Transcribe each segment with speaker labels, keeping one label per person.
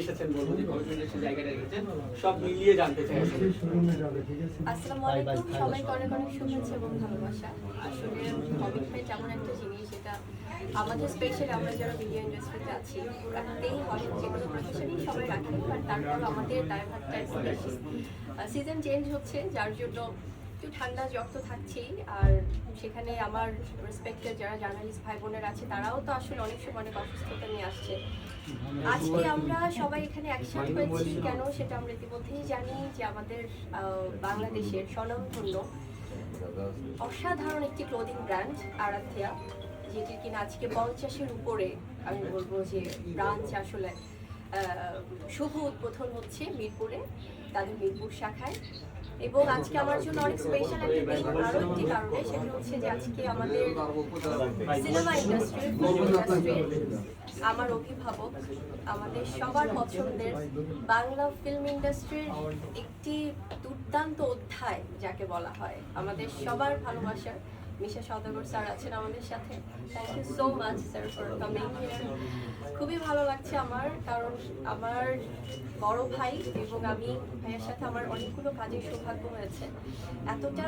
Speaker 1: এসেছেন
Speaker 2: অনেক অনেক শুভেচ্ছা এবং ভালোবাসা। আসলে কমিটমেন্ট এমন একটা জিনিস, এটা আমাদের স্পেশালি আমরা যারা ভিডিও ইন্ডাস্ট্রিতে আছি রাখতেই হয় যে প্রফেশনেই সবাই রাখে বাট তারপর আমাদের দায়ভারটা সিজন চেঞ্জ হচ্ছে, যার জন্য একটু ঠান্ডা তো থাকছেই, আর সেখানে আমার রেসপেক্টেড যারা জার্নালিস্ট ভাই বোনেরা আছে, তারাও তো আসলে অনেক সময় অনেক অসুস্থতা নিয়ে আসছে। আজকে আমরা সবাই এখানে একসাথে হয়েছি, কেন সেটা আমরা ইতিমধ্যেই জানি যে আমাদের বাংলাদেশের স্বনামধন্য, অসাধারণ একটি ক্লোদিং ব্র্যান্ড আরাধ্যা, যেটি কিনা আজকে পঞ্চাশের উপরে আমি বলব যে ব্রাঞ্চ আসলে শুভ উদ্বোধন হচ্ছে মিরপুরে, তাদের মিরপুর শাখায়। এবং আজকে আমার জন্য অনেক স্পেশাল একটা দিন আরও একটি কারণে সেটা হচ্ছে যে আজকে আমাদের সিনেমা ইন্ডাস্ট্রি ফিল্ম ইন্ডাস্ট্রির আমার অভিভাবক, আমাদের সবার পছন্দের বাংলা ফিল্ম ইন্ডাস্ট্রির একটি দুর্দান্ত অধ্যায়, যাকে বলা হয়। আমাদের সবার ভালোবাসার মিশা সদাগর স্যার আছেন আমাদের সাথে। Thank you so much sir for coming খুবই ভালো লাগছে আমার, কারণ আমার বড় ভাই এবং আমি ভাইয়ের সাথে আমার অনেকগুলো কাজের সৌভাগ্য হয়েছে। এতটা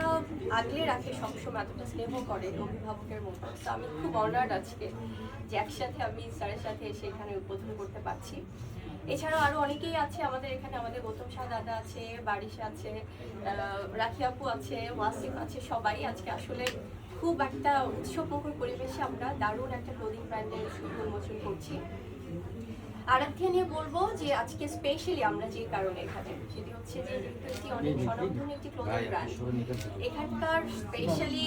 Speaker 2: আগলে রাখে সবসময়, এতটা স্নেহ করে অভিভাবকের মতো। তো আমি খুব অনার্ড আজকে যে একসাথে আমি স্যারের সাথে এসে এখানে উদ্বোধন করতে পারছি। এছাড়াও আরও অনেকেই আছে আমাদের এখানে, আমাদের গৌতম শাহ দাদা আছে, বারিশ আছে রাখি আপু আছে, ওয়াসিফ আছে, সবাই আজকে আসলে খুব একটা উৎসবমুখর পরিবেশে আমরা দারুণ একটা ক্লোদিং ব্র্যান্ডের শুভ উন্মোচন করছি। আরাধ্যা নিয়ে বলব যে আজকে স্পেশালি আমরা যে কারণে এখানে সেটি হচ্ছে যে যেহেতু এটি অনেক স্বনামধন্য একটি ক্লোদিং ব্র্যান্ড এখানকার স্পেশালি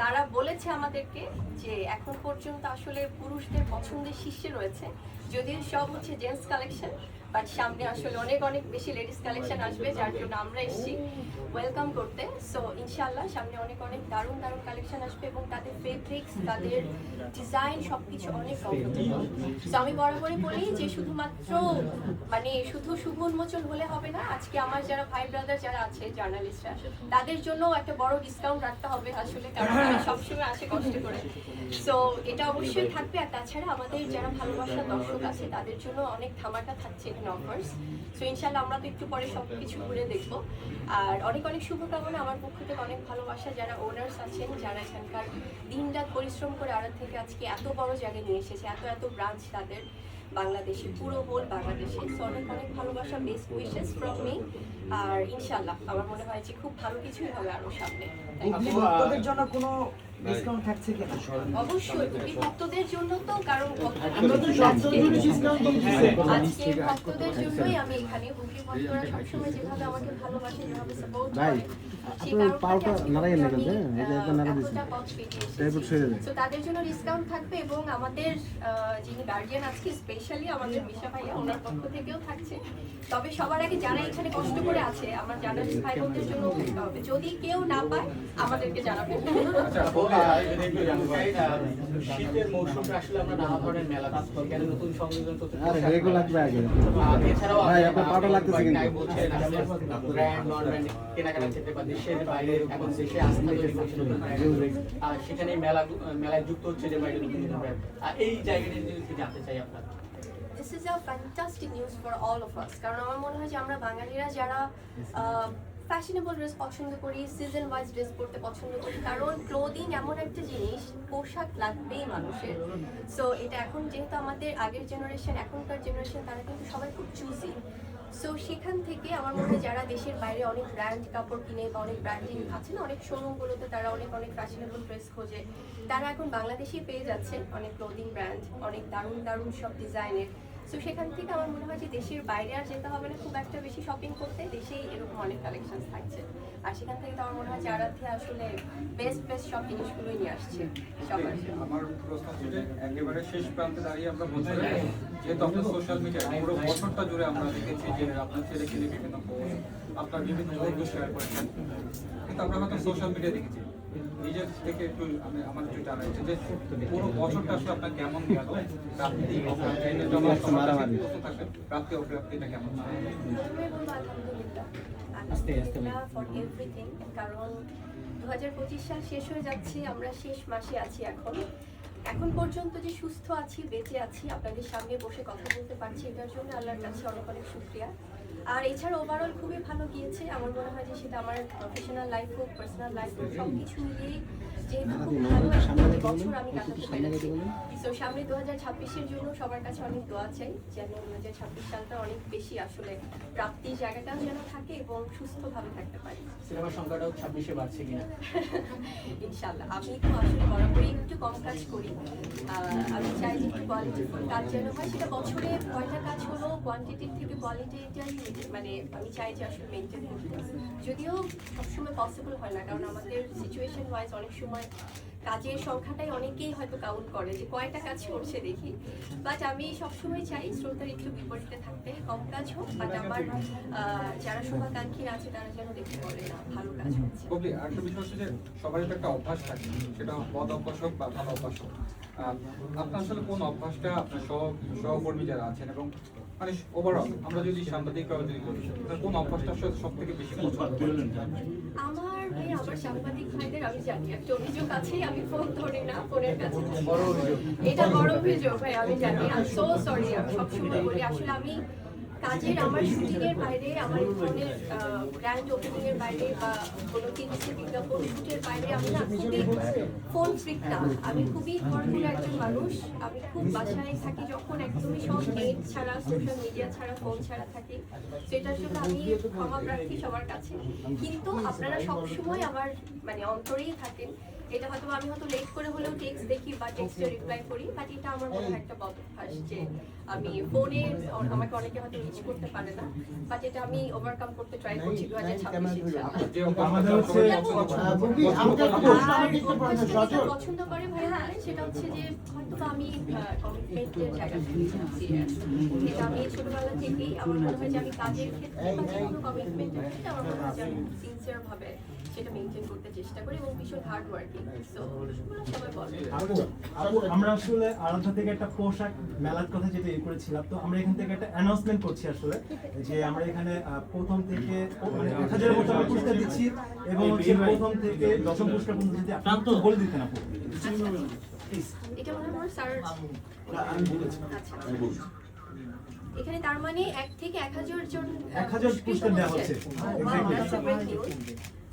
Speaker 2: তারা বলেছে আমাদেরকে যে এখন পর্যন্ত আসলে পুরুষদের পছন্দের শীর্ষে রয়েছে যদিও সব হচ্ছে জেন্টস কালেকশন বাট সামনে আসলে অনেক অনেক বেশি লেডিস কালেকশন আসবে, যার জন্য আমরা এসেছি ওয়েলকাম করতে। সো ইনশাল্লাহ সামনে অনেক অনেক দারুণ দারুণ কালেকশন আসবে এবং তাদের ফেব্রিক্স তাদের ডিজাইন সবকিছু অনেক কমফোর্টেবল সো আমি বরাবরই বলি যে শুধুমাত্র মানে শুধু শুভ উন্মোচন হলে হবে না, আজকে আমার যারা ভাই ব্রাদার যারা আছে জার্নালিস্টরা তাদের জন্য একটা বড় ডিসকাউন্ট রাখতে হবে আসলে, কারণ তারা সবসময় আসে কষ্ট করে। সো এটা অবশ্যই থাকবে। আর তাছাড়া আমাদের যারা ভালোবাসা দর্শক আছে, তাদের জন্য অনেক ধামাকা থাকছে। এখানে অফার্স সো ইনশাল্লাহ আমরা তো একটু পরে সব কিছু ঘুরে দেখব। আর অনেক অনেক শুভকামনা আমার পক্ষ থেকে, অনেক ভালোবাসা। যারা ওনার্স আছেন, যারা এখানকার দিন রাত পরিশ্রম করে আড়াত থেকে আজকে এত বড় জায়গায় নিয়ে এসেছে, এত এত ব্রাঞ্চ তাদের বাংলাদেশে, পুরো হোল বাংলাদেশে। সো অনেক অনেক ভালোবাসা বেস্ট উইশেস ফ্রম মি আর ইনশাল্লাহ, আমার মনে হয় যে খুব ভালো কিছুই হবে আরও সামনে।
Speaker 3: জন্য কোনো ডিসকাউন্ট থাকছে কিনা?
Speaker 2: অবশ্যই তুমি ভক্তদের জন্য তো কারণ
Speaker 3: আমরা তো সবসময় ডিসকাউন্ট
Speaker 2: আজকে ভক্তদের জন্যই আমি এখানে হুগলি ভক্তরা সবসময় যেভাবে আমাকে ভালোবাসে যেভাবে সাপোর্ট
Speaker 4: পাউটা হ্যাঁ? এটা নাড়া। তারপর ছেড়ে দেন।
Speaker 2: তাদের জন্য ডিসকাউন্ট থাকবে এবং আমাদের যিনি গার্ডিয়ান আজকে স্পেশালি আমাদের মিশা ভাইয়া ওনার পক্ষ থেকেও থাকছে। তবে সবার আগে যারা এখানে কষ্ট করে আছে আমার জার্নালিস্ট ভাই বোনদের জন্য থাকতে হবে। যদি কেউ না পায় আমাদেরকে জানাবেন।
Speaker 1: শীতের মৌসুমে আসলে আমরা নানা ধরনের মেলা
Speaker 4: রেগুলার
Speaker 1: করা সেখানে মেলা মেলায় যুক্ত হচ্ছে এই জায়গাটা যদি জানতে চাই আপনার
Speaker 2: news for all of us কারণ আমার মনে হয় যে আমরা বাঙালিরা যারা ফ্যাশনেবল ড্রেস পছন্দ করি সিজন ওয়াইজ ড্রেস পরতে পছন্দ করি, কারণ ক্লোদিং এমন একটা জিনিস, পোশাক লাগবেই মানুষের। সো এটা এখন যেহেতু আমাদের আগের জেনারেশন এখনকার জেনারেশন তারা কিন্তু সবাই খুব চুজি সো সেখান থেকে আমার মনে হয় যারা দেশের বাইরে অনেক ব্র্যান্ড কাপড় কিনে বা অনেক ব্র্যান্ডিং আছে না, অনেক শোরুমগুলোতে তারা অনেক অনেক ফ্যাশনেবল ড্রেস খোঁজে। তারা এখন বাংলাদেশেই পেয়ে যাচ্ছে অনেক ক্লোদিং ব্র্যান্ড অনেক দারুণ দারুণ সব ডিজাইনের সো সেখান থেকে আমার মনে হয় যে দেশের বাইরে আর যেতে হবে না, খুব একটা বেশি শপিং করতে দেশেই এরকম অনেক কালেকশন থাকছে। আর সেখান থেকে তো আমার মনে হয় যে আরাধ্যে আসলে বেস্ট বেস্ট সব জিনিসগুলোই নিয়ে আসছে
Speaker 5: আমার প্রশ্ন ছিল একেবারে শেষ প্রান্তে দাঁড়িয়ে আমরা বলতে যেহেতু আপনার সোশ্যাল মিডিয়া পুরো বছরটা জুড়ে আমরা দেখেছি যে আপনার নিয়ে বিভিন্ন পোস্ট আপনার বিভিন্ন শেয়ার করেছেন। কিন্তু আমরা হয়তো সোশ্যাল মিডিয়া দেখেছি। নিজের থেকে একটু আমি আমার একটু জানা হচ্ছে যে পুরো বছরটা আসলে আপনার কেমন গেল? রাত্রি রাত্রি অপ্রাপ্তিটা কেমন?
Speaker 2: ফর এভরিথিং কারণ দু হাজার পঁচিশ সাল শেষ হয়ে যাচ্ছে আমরা শেষ মাসে আছি এখন। এখন পর্যন্ত যে সুস্থ আছি বেঁচে আছি আপনাদের সামনে বসে কথা বলতে পারছি এটার জন্য আল্লাহর কাছে অনেক অনেক শুক্রিয়া। আর এছাড়া ওভারঅল খুবই ভালো গিয়েছে। আমার মনে হয় যে সেটা আমার প্রফেশনাল লাইফ হোক পার্সোনাল লাইফ হোক সব কিছু মিলিয়ে বেশি আসলে থাকে এবং সুস্থভাবে থাকতে পারি একটু কম কাজ করি। আমি চাই যে একটু কাজ যেন হয়। সেটা বছরে কয়টা কাজ হলো? কোয়ান্টিটির থেকে কোয়ালিটিটাই মানে আমি চাই যে আসলে মেনটেন যদিও সবসময় পসিবল হয় না, কারণ আমাদের সিচুয়েশন ওয়াইজ অনেক সময় কাজের সংখ্যাটাই অনেকেই হয়তো কাউন্ট করে যে কয়টা কাজ করছে দেখি। বাট আমি সবসময় চাই শ্রোতার একটু বিপরীতে থাকতে কম কাজ হোক বাট আমার যারা শুভাকাঙ্ক্ষীরা আছে তারা যেন দেখতে পারে না ভালো কাজ হচ্ছে।
Speaker 5: আরেকটা বিষয় হচ্ছে যে সবারই তো একটা অভ্যাস থাকে সেটা বদ অভ্যাস হোক বা ভালো অভ্যাস হোক। আপনার আসলে কোন অভ্যাসটা আপনার সহ সহকর্মী যারা আছেন এবং মানে ওভারঅল আমরা যদি সাংবাদিকভাবে যদি বলি কোন অভ্যাসটা সব থেকে বেশি পছন্দ?
Speaker 2: আমার ভাই আমার সাংবাদিক ভাইদের আমি জানি একটা অভিযোগ আছে আমি ফোন ধরি না ফোনের কাছে
Speaker 1: বড়
Speaker 2: এটা বড় অভিযোগ ভাই আমি জানি। আই সো সরি আমি সবসময় বলি আসলে আমি কাজের আমার শুটিং এর বাইরে, আমার ফোনের ব্র্যান্ড ওপেনিং এর বাইরে বা কোনো টিভিতে বিজ্ঞাপন শুটের বাইরে আমি না খুবই ফোন ফ্রিক না। আমি খুবই ঘরকুল একজন মানুষ। আমি খুব বাসায় থাকি যখন একদমই সব নেট ছাড়া সোশ্যাল মিডিয়া ছাড়া ফোন ছাড়া থাকি। সেটার জন্য আমি ক্ষমা প্রার্থী সবার কাছে। কিন্তু আপনারা সবসময় আমার মানে অন্তরেই থাকেন। এটা হয়তো আমি হয়তো লেট করে হলেও টেক্সট দেখি বা টেক্সটে রিপ্লাই করি বাট এটা আমার মনে হয় একটা অভ্যাস যে আমি ফোনে আমাকে অনেকে হয়তো রিচ করতে পারে না বাট এটা আমি ওভারকাম করতে ট্রাই করছি দু হাজার ছাব্বিশে
Speaker 5: যে অভ্যাসটা
Speaker 4: আমাদের হচ্ছে,
Speaker 5: সবাই পছন্দ করে।
Speaker 2: পছন্দ ভাইয়া সেটা হচ্ছে যে হয়তো আমি কমিটমেন্টের জায়গা থেকে এটা আমি ছোটবেলা থেকেই আমার মনে হয় যে আমি কাজের ক্ষেত্রে বা যে কোনো কমিটমেন্টের ক্ষেত্রে আমার মনে হয় যে আমি সিনসিয়ার ভাবে সেটা মেনটেন করতে চেষ্টা করি এবং ভীষণ হার্ড ওয়ার্কিং
Speaker 4: আপু, আমরা আসলে আরাধ্যা থেকে একটা পোশাক মেলার কথা যেটা ইয়ে করেছিলাম তো আমরা এখান থেকে একটা অ্যানাউন্সমেন্ট করছি আসলে যে আমরা এখানে প্রথম থেকে মানে এক হাজারের মতো আমরা পুরস্কার দিচ্ছি এবং হচ্ছে প্রথম থেকে দশম পুরস্কার পর্যন্ত যদি আপনি একটু বলে দিতেন আপু।
Speaker 2: এটা মনে হয় স্যার
Speaker 4: আমি বলেছি।
Speaker 2: আচ্ছা। এখানে তার মানে এক থেকে এক হাজার জন
Speaker 4: এক হাজার পুরস্কার দেওয়া হচ্ছে।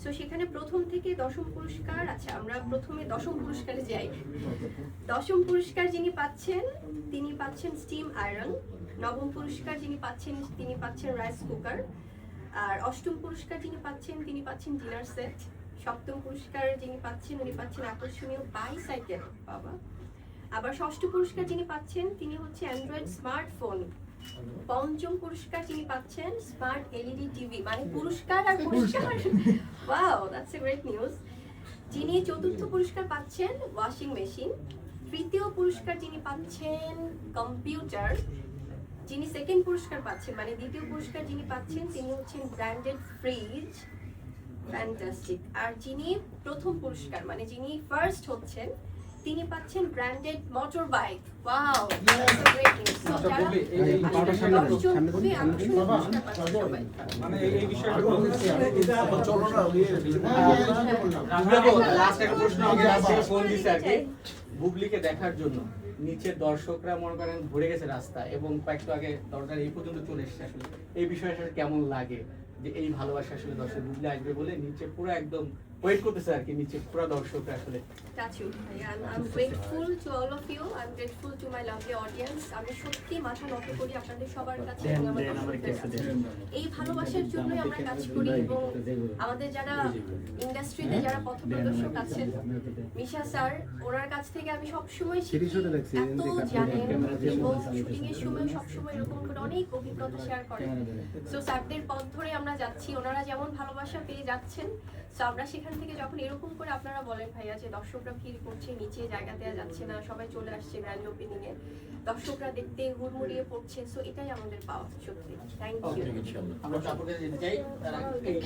Speaker 2: সো সেখানে প্রথম থেকে দশম পুরস্কার আচ্ছা আমরা প্রথমে দশম পুরস্কারে যাই। দশম পুরস্কার যিনি পাচ্ছেন, তিনি পাচ্ছেন স্টিম আয়রন। নবম পুরস্কার যিনি পাচ্ছেন, তিনি পাচ্ছেন রাইস কুকার। আর অষ্টম পুরস্কার যিনি পাচ্ছেন, তিনি পাচ্ছেন ডিনার সেট। সপ্তম পুরস্কার যিনি পাচ্ছেন, উনি পাচ্ছেন আকর্ষণীয় বাইসাইকেল বাবা। আবার ষষ্ঠ পুরস্কার যিনি পাচ্ছেন, তিনি হচ্ছে অ্যান্ড্রয়েড স্মার্টফোন পঞ্চম পুরস্কার যিনি পাচ্ছেন স্মার্ট এলইডি টিভি মানে পুরস্কার আর পুরস্কার। Wow that's a great news যিনি চতুর্থ পুরস্কার পাচ্ছেন ওয়াশিং মেশিন তৃতীয় পুরস্কার যিনি পাচ্ছেন কম্পিউটার যিনি সেকেন্ড পুরস্কার পাচ্ছেন মানে দ্বিতীয় পুরস্কার যিনি পাচ্ছেন তিনি হচ্ছেন ব্র্যান্ডেড ফ্রিজ ফ্যান্টাস্টিক আর যিনি প্রথম পুরস্কার মানে যিনি ফার্স্ট হচ্ছেন তিনি পাচ্ছেন ব্র্যান্ডেড মোটর বাইক ওয়াও
Speaker 5: মানে এই-
Speaker 1: লাস্ট একটা প্রশ্ন ফোন দিছে আর কি। বুবলিকে দেখার জন্য নিচের দর্শকরা মনে করেন ঘুরে গেছে রাস্তা এবং কয়েকটু আগে দরজার এই পর্যন্ত চলে এসেছে আসলে। এই বিষয়টা কেমন লাগে? যে এই ভালোবাসা আসলে দর্শক বুবলি আসবে বলে নিচে পুরো একদম ওয়েট করতেছে আর কি নিচে পুরো দর্শকরা আসলে।
Speaker 2: আমি সত্যি মাথা নত করি আপনাদের সবার কাছে এবং আমার দর্শকদের কাছে। এই ভালোবাসার জন্যই আমরা কাজ করি এবং আমাদের যারা ইন্ডাস্ট্রিতে যারা পথপ্রদর্শক আছেন মিশা স্যার ওনার কাছ থেকে আমি সবসময় শিখি এত জানেন এবং শুটিং এর সময় সবসময় এরকম করে অনেক অভিজ্ঞতা শেয়ার করেন। সো স্যারদের পথ ধরে আমরা যাচ্ছি ওনারা যেমন ভালোবাসা পেয়ে যাচ্ছেন সো আমরা সেখান থেকে যখন এরকম করে আপনারা বলেন ভাইয়া যে দর্শকরা ভিড় করছে নিচে জায়গা দেওয়া যাচ্ছে না সবাই চলে আসছে গ্র্যান্ড ওপেনিং এ দর্শকরা দেখতে হুড়মুড়িয়ে পড়ছে। সো এটাই আমাদের পাওয়া সত্যি। থ্যাংক ইউ
Speaker 1: আমরা কাপড় যেতে চাই তারা এই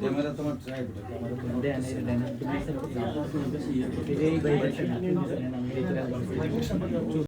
Speaker 6: ক্যামেরা তোমার ট্রাই
Speaker 7: দেন